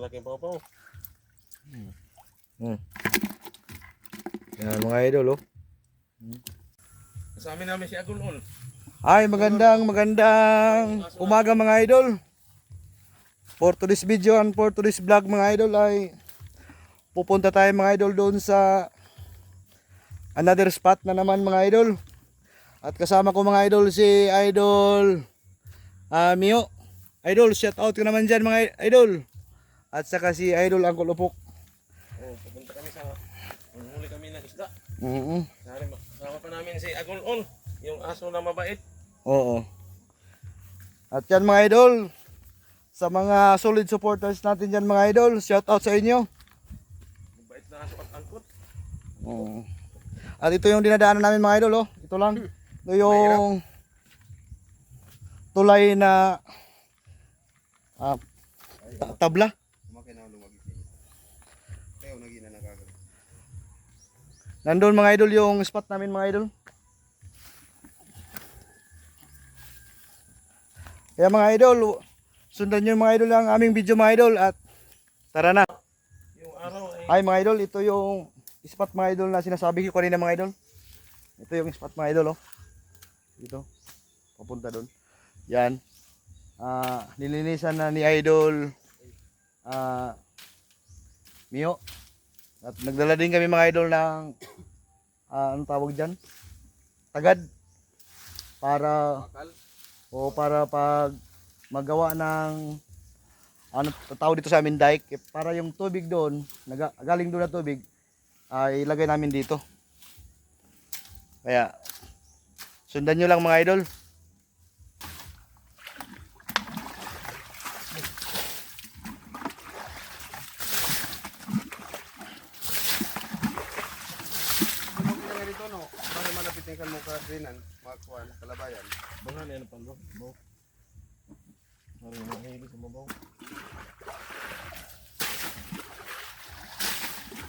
Laking papaw. Yan mga idol oh. Sa amin namin si Agulon. Ay, magandang magandang umaga mga idol. For today's video and for today's vlog mga idol ay pupunta tayo mga idol doon sa another spot na naman mga idol. At kasama ko mga idol si Idol ah Mio. Idol, shout out ka naman dyan mga idol. At saka si Idol Angkol Upok. Oh, pupunta kami sa Manghuli kami ng isda. Mhm. Sari sama pa namin si Agulon, yung aso na mabait. Oo. At yan mga idol, sa mga solid supporters natin dyan mga idol, shout out sa inyo. Mabait na aso at angkot. Oo. At ito yung dinadaanan namin mga idol, oh. Ito lang. Ito yung tulay na ah, ta- tabla. Nandun mga idol yung spot namin mga idol. Kaya mga idol, sundan nyo mga idol ang aming video mga idol at tara na. Yung araw ay Ay mga idol, ito yung spot mga idol na sinasabi ko kanina mga idol. Ito yung spot mga idol oh. Dito. Papunta doon. Yan. Ah, nilinisan na ni idol ah Mio. At nagdala din kami mga idol ng ah, anong tawag diyan? Tagad. Para o para pag magawa ng ano tawag dito sa amin dike. Eh, para yung tubig doon galing doon na tubig ay ilagay namin dito. Kaya sundan nyo lang mga idol nga dito no, para malapitin kadrinan, makakuha ng kalabayan. banga na yan ang palo. Baw. Mari mo hili sa mabaw.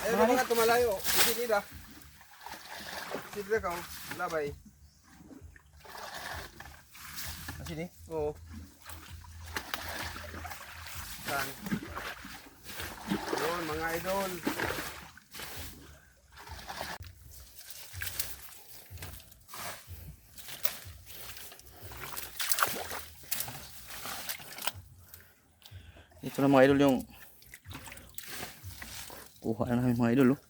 Ayun na mga tumalayo, hindi nila. Sidra ka, oh, labay. sini Oo. Saan? Yun, mga idol. Ito na mga idol yung kuha na namin mga idol oh.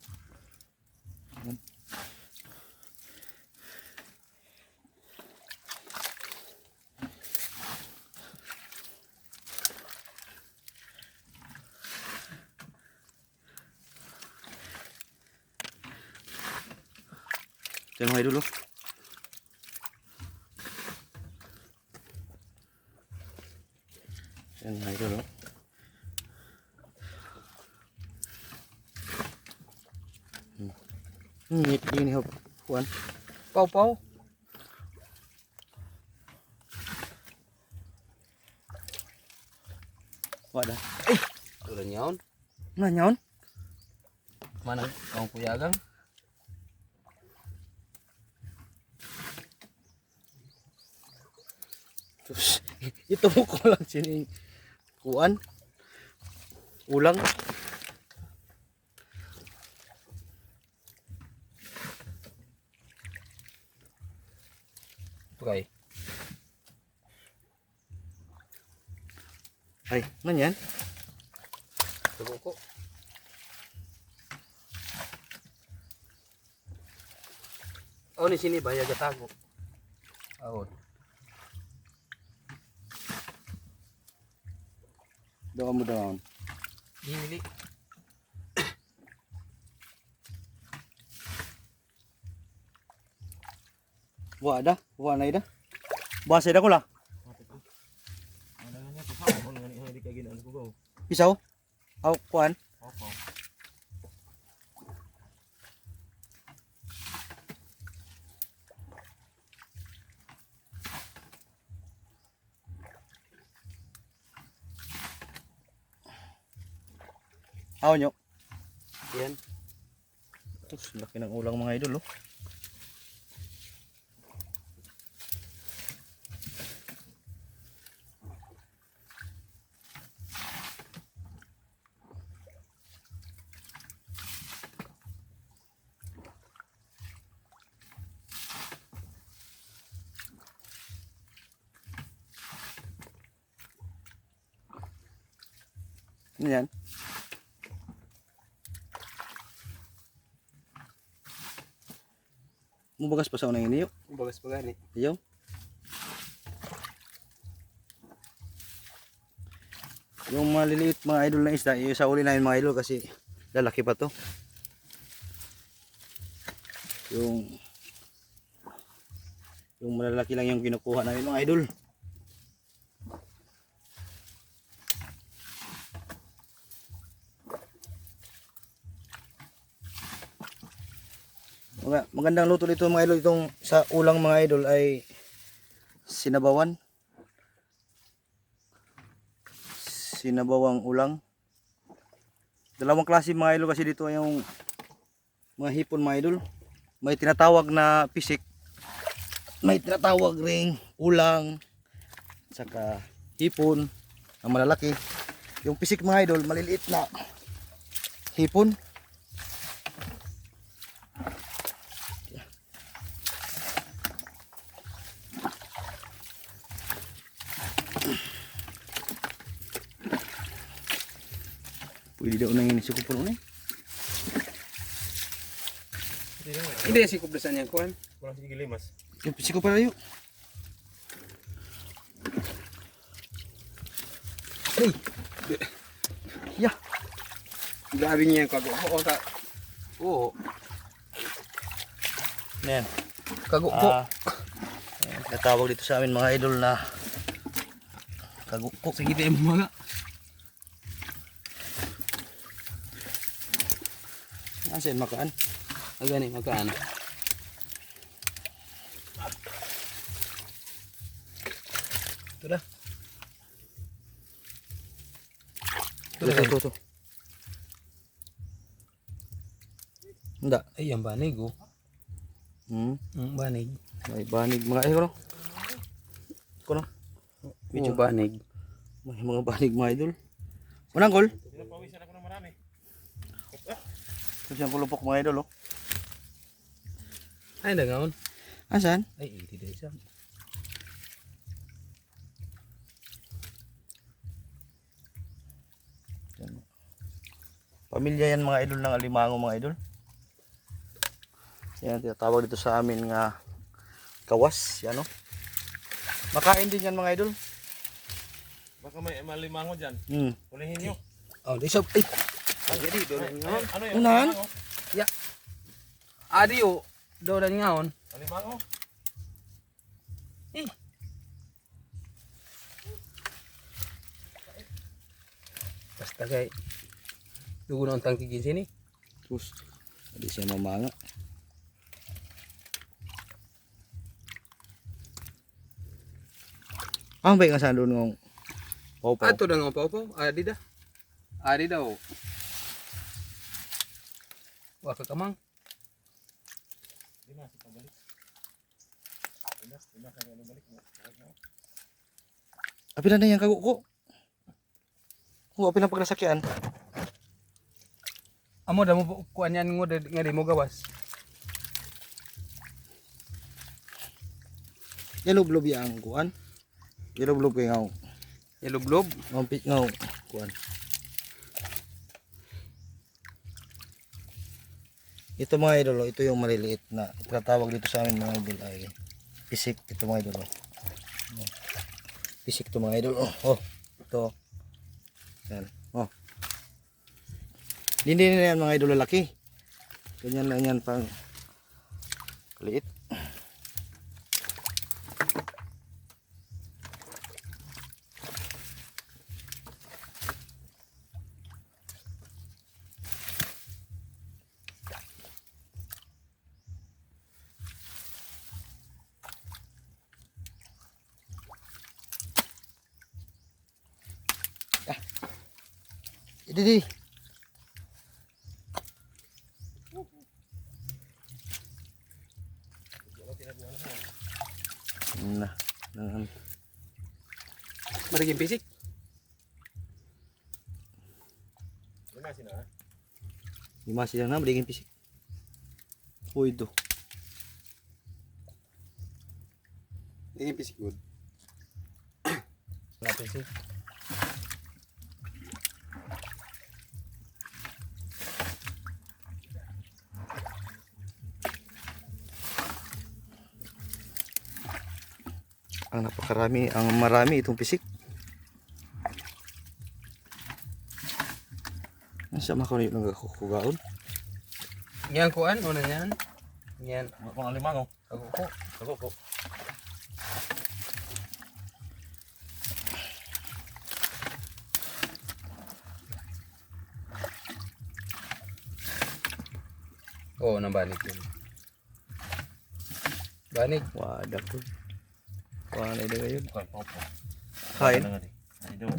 Ito yung mga idol oh. Hmm, ini hop. Kuan. Pau pau. Wadah. Ulan yun. Nah nyaon. Mana? Kang kuyagang? Terus itu ko lang sini. Kuan. Ulang. Tukay. Ay, man yan? Tubo ko. Oh, ni sini bahaya gatago. Ahon. Doon mo doon. Hili. Wadah, wa na ida. Base da ko la. Ano nga niya, pasama ko nga hindi ka ginaan ko gaw. Isaw. Aw kuan. Aw nyo. Yan. Tapos laki ng ulang mga idol oh. Ano yan? Mubagas pa sa unang iniyo. Bagas pa gani. Ayaw. Yung maliliit mga idol na isda, yung sa uli namin mga idol kasi lalaki pa to. Yung yung malalaki lang yung kinukuha namin mga idol. Mga, magandang luto dito mga idol. Itong sa ulang mga idol ay sinabawan. Sinabawang ulang. Dalawang klase mga idol kasi dito yung mga hipon mga idol. May tinatawag na pisik. May tinatawag ring ulang saka hipon ang malalaki. Yung pisik mga idol maliliit na hipon pwede daw nang inisip ko po eh Hindi si kubrasan yan kuan. Kurang sige limas. yung pisik ko pala yun Hey. Ya. Grabe niya yung kago. Oo, ta. Oo. Yan. Kago ko. Ah, tinatawag dito sa amin mga idol na kagukok. Sige tayo mga. Asan makaan? Agani magkaan. Ito na. Ito, ito, ito. ito. Hindi. Ay, ang banig oh. Hmm. Ang banig. May banig mga idol. Kuno. Medyo banig. May mga banig mga idol. Unang kol. Pinapawisan ako ng marami. Ito siyang kulupok mga idol. Oh. Ay, nangaon. Asan? Ay, iti dahil siya. Pamilya yan mga idol ng alimango mga idol. Yan, tinatawag dito sa amin nga kawas. Yan o. Makain din yan mga idol. Baka may malimango dyan. Hmm. Ulihin nyo. Oh, di siya. Ay, jadi, doon Ay, ang ay, ngaon. ano yun? Unahan? Malimango? Adi oh. Doon ang ngaon. Malimango? Basta kay. Dugo na ang tangkigin sini. Terus, hindi siya mamanga. Ah, baik nga saan doon ng pau pau. Ato na nga pa pa. Adi da. Adi daw. Wa ka kamang. Limas, ipabalik. Limas, limas, ano balik mo? Api na na yung kago ko. Oh, api na paglasakyan. Amo da mo kuan yan ngo da- nga di mo gawas. Yellow-blob yang kuan. Yellow-blob kay ngaw. Yellow-blob. Ngampit ngaw. Kuan. Ito mga idol, oh, ito yung maliliit na tinatawag dito sa amin mga idol ay pisik. Ito mga idol. Oh. Pisik to mga idol. Oh, oh. Ito. Yan. Oh. Hindi na yan mga idol lalaki. Ganyan lang yan pang liit. Idi di. Nah, nah, Mariging pisik. Limas, yun ah. lima silang na maliging pisik. Uy, do. Mariging pisik good. Na pisik. Ang napakarami, ang marami itong pisik. Ang sama ko nito nagkukugaon. Yan kuan, una yan. Yan. Ako ang lima, no? Ako ko. Ako ko. Oo, nabanig yun. Banig. Wadak ko. Wala na ito ngayon. Okay, popo. Kain. Ano nga di? Ay, doon.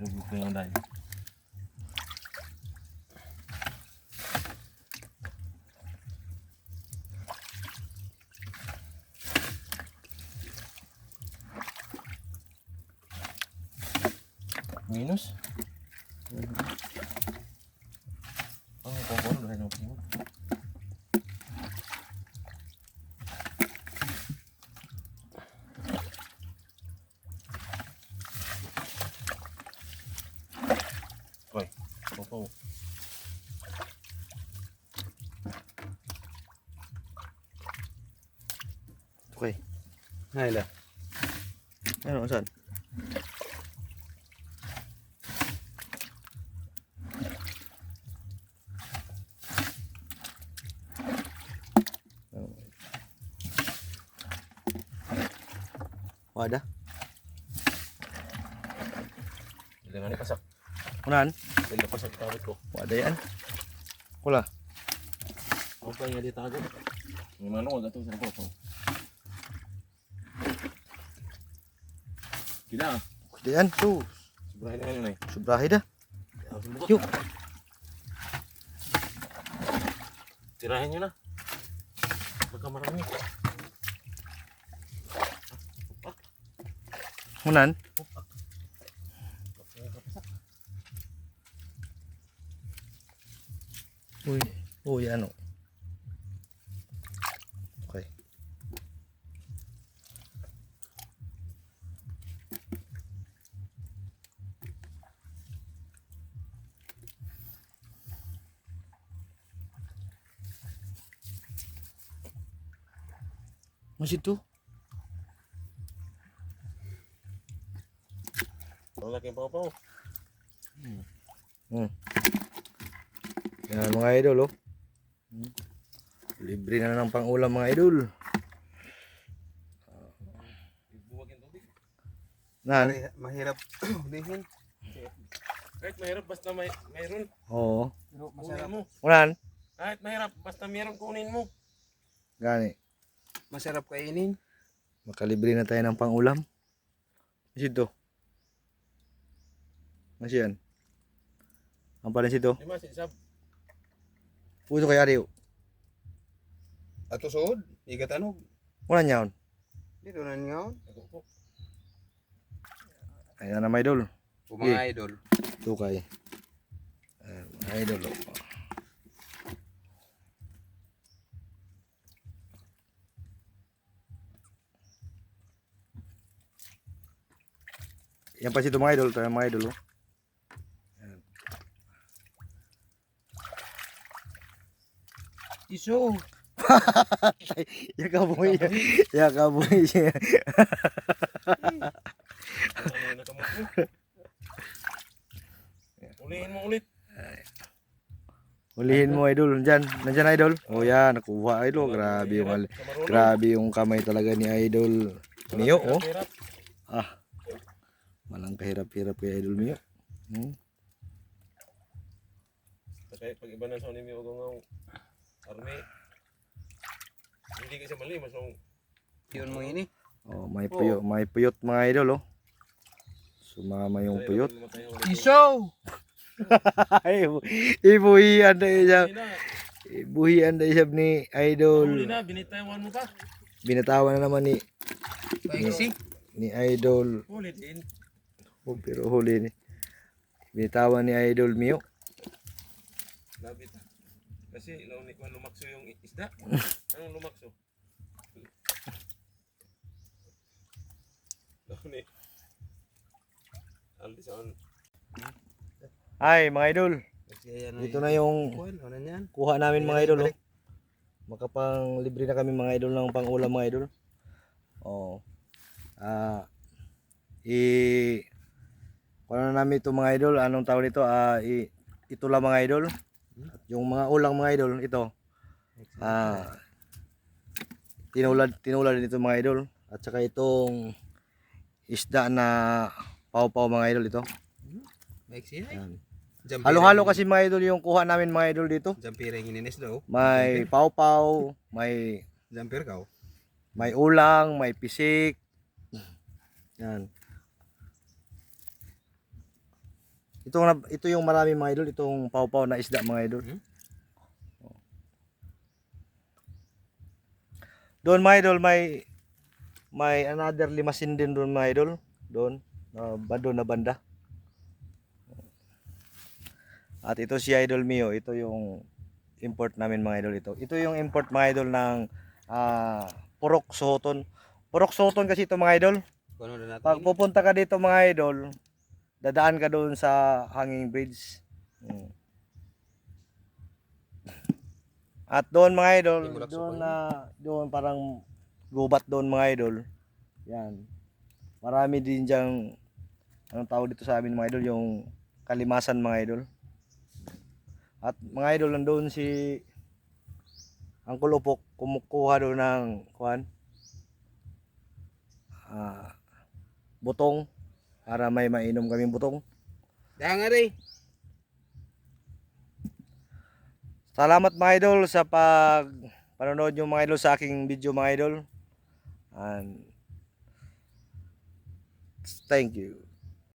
Lubog ko yung dahil. Minus? Oh, popo na dahil yung Hoy, popo. Okay. Hay la. Ano, saan? Wada. Ilang ni pasak. Unan. Ilang pasak tawid ko. Wada yan. Kula. Ako pa nga di tago. Yung mga nung ato sa popo. Kila. Wada yan. So, Sobrahin na ngayon eh. sobrahe dah. Yuk. Tirahin nyo na. Baka marami. Unan. Uy. Uy, ano. Okay. Masih tuh. Ang laking popo. Yan mga idol oh. Libre na ng pang-ulam mga idol. Mari- Mahirap hulihin. Kahit mahirap basta may mayroon. Oo. Pero masarap. mo. Ulan. Kahit mahirap basta mayroon kunin mo. Gani. Masarap kainin. Makalibre na tayo ng pang-ulam. Masih to. Masih yan. Ang pala sito. Di ba si Sab? Puto kay Ariw. Ato suod. Igatanog. Ulan yaon. Dito na po. Ayan na mga idol. Mga idol. Ito kay. Ayan, mga idol. Yan pa sito mga idol. Ito yung mga idol. Oh. Iso. Ya kaboy. Ya kaboy siya. Ano yung nakamot mo? Ulihin mo ulit. Hulihin mo idol. Nandyan. Nandyan idol. Oh yan. Nakuha idol. Grabe yung, grabe yung kamay talaga ni idol. Mio oh. Ah. Malang kahirap-hirap kay idol Mio. Hmm. Kaya pag iba na sa ni Mio ng army. Hindi kasi mali. Mas yung Yun mo ini. Oh, may puyot, may puyot mga idol oh. Sumama yung puyot. Iso. Ibuhian na siya. Ibuhian na siya ni idol. na. Binitawan mo pa. Binatawan na naman ni Paingisi. ni idol. Huli Oh, pero huli ni. Binatawan ni idol Mio. Lapit. Kasi launi ko lumakso yung isda. Anong lumakso? Launi. Aldi saan? Ay, mga idol. Ito na yung ano kuha namin mga idol. Oh. Makapang libre na kami mga idol ng pang-ulam mga idol. Oh. Ah i Na namin ito mga idol. Anong tawag nito? Ah i, ito lang mga idol. At yung mga ulang mga idol ito. Ah tinulad tinulad din ito mga idol. At saka itong isda na pau-pau mga idol ito. Jampiring- Halo-halo kasi mga idol yung kuha namin mga idol dito. Jampiring ininis daw. May pau-pau, may Jamper ka. oh. may ulang, may pisik. Yan. Ito na ito yung marami mga idol, itong pau-pau na isda mga idol. Hmm? Doon mga idol may may another limasin din doon mga idol. Doon na bando na banda. At ito si Idol Mio, ito yung import namin mga idol ito. Ito yung import mga idol ng ah, Purok Sohoton. Purok Sohoton kasi ito mga idol. Pag pupunta ka dito mga idol, dadaan ka doon sa hanging bridge. Mm. At doon mga idol, doon na doon parang gubat doon mga idol. Yan. Marami din diyang anong tawag dito sa amin mga idol, yung kalimasan mga idol. At mga idol, nandoon si Uncle Upok kumukuha doon ng kuhan. Ah, butong para may mainom kaming butong. Dahil nga rin. Salamat mga idol sa pag panonood nyo mga idol sa aking video mga idol. And thank you.